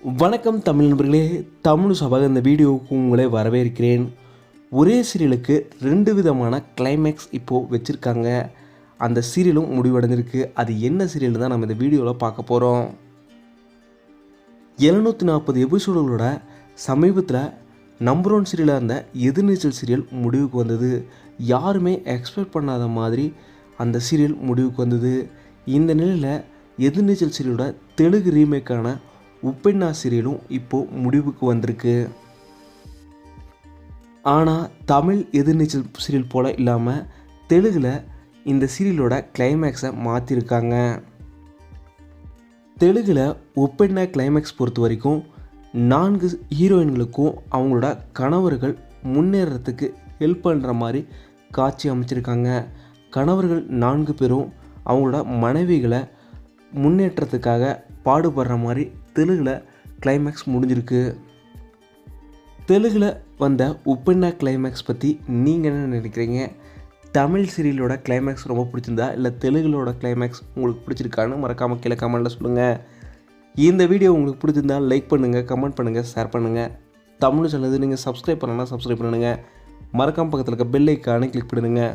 வணக்கம் தமிழ் நண்பர்களே தமிழ் சபாக இந்த வீடியோவுக்கு உங்களை வரவேற்கிறேன். ஒரே சீரியலுக்கு ரெண்டு விதமான கிளைமேக்ஸ் இப்போது வச்சுருக்காங்க. அந்த சீரியலும் முடிவடைஞ்சிருக்கு அது என்ன சீரியல் தான் நம்ம இந்த வீடியோவில் பார்க்க போகிறோம் எழுநூற்றி நாற்பது எபிசோடுகளோட சமீபத்தில் நம்பர் ஒன் சீரியலாக இருந்த எதிர்நீச்சல் சீரியல் முடிவுக்கு வந்தது. யாருமே எக்ஸ்பெக்ட் பண்ணாத மாதிரி அந்த சீரியல் முடிவுக்கு வந்தது. இந்த நிலையில் எதிர்நீச்சல் சீரியலோட தெலுங்கு ரீமேக்கான உப்பெண்ணா சீரியலும் இப்போது முடிவுக்கு வந்திருக்கு. ஆனால் தமிழ் எதிர்நீச்சல் சீரியல் போல் இல்லாமல் தெலுங்கில் இந்த சீரியலோட கிளைமேக்ஸை மாற்றிருக்காங்க தெலுங்கில் ஒப்பெண்ணா கிளைமேக்ஸ் பொறுத்த வரைக்கும் நான்கு ஹீரோயின்களுக்கும் அவங்களோட கணவர்கள் முன்னேறத்துக்கு ஹெல்ப் பண்ணுற மாதிரி காட்சி அமைச்சிருக்காங்க. கணவர்கள் நான்கு பேரும் அவங்களோட மனைவிகளை முன்னேற்றத்துக்காக பாடுபடுற மாதிரி தெலுங்கில் கிளைமேக்ஸ் முடிஞ்சிருக்கு. தெலுங்கில் வந்த உப்பெண்ணா கிளைமேக்ஸ் பற்றி நீங்கள் என்ன நினைக்கிறீங்க? தமிழ் சீரியலோட கிளைமேக்ஸ் ரொம்ப பிடிச்சிருந்தா இல்லை தெலுங்குலோட கிளைமேக்ஸ் உங்களுக்கு பிடிச்சிருக்கான்னு மறக்காமல் கீழே கமெண்ட்டில் சொல்லுங்கள் இந்த வீடியோ உங்களுக்கு பிடிச்சிருந்தா லைக் பண்ணுங்கள் கமெண்ட் பண்ணுங்கள் ஷேர் பண்ணுங்கள் தமிழ் சொல்லுது நீங்கள் சப்ஸ்கிரைப் பண்ணலாம் சப்ஸ்கிரைப் பண்ணுங்கள் மறக்காமல் பக்கத்தில் இருக்க பெல் ஐக்கானே கிளிக் பண்ணுங்கள்